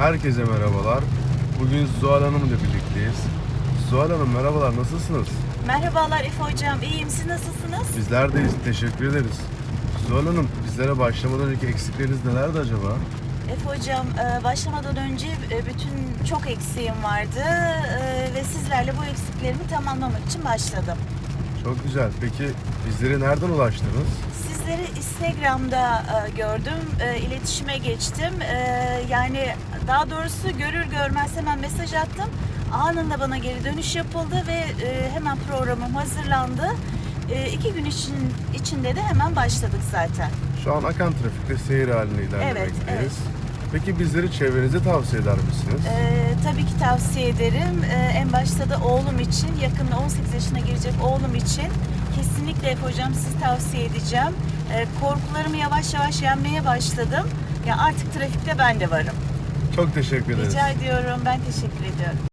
Herkese merhabalar. Bugün Zuhal Hanım'la birlikteyiz. Zuhal Hanım merhabalar, nasılsınız? Merhabalar Efe Hocam, iyiyim. Siz nasılsınız? Bizler deyiz, teşekkür ederiz. Zuhal Hanım, bizlere başlamadan önceki eksikleriniz nelerdi acaba? Efe Hocam, e, başlamadan önce e, bütün çok eksiğim vardı e, ve sizlerle bu eksiklerimi tamamlamak için başladım. Çok güzel. Peki bizlere nereden ulaştınız? Sizleri Instagram'da e, gördüm, e, iletişime geçtim. E, Yani daha doğrusu görür görmez hemen mesaj attım. Anında bana geri dönüş yapıldı ve e, hemen programım hazırlandı. E, iki gün için, içinde de hemen başladık zaten. Şu an akan trafikte seyir haline ilerlemekteyiz. evet. Peki bizleri çevrenize tavsiye eder misiniz? Ee, tabii ki tavsiye ederim. Ee, en başta da oğlum için, yakında 18 yaşına girecek oğlum için kesinlikle Efe hocam sizi tavsiye edeceğim. Ee, korkularımı yavaş yavaş yenmeye başladım. Ya artık trafikte ben de varım. Çok teşekkür ederiz. Rica ediyorum. Ben teşekkür ediyorum.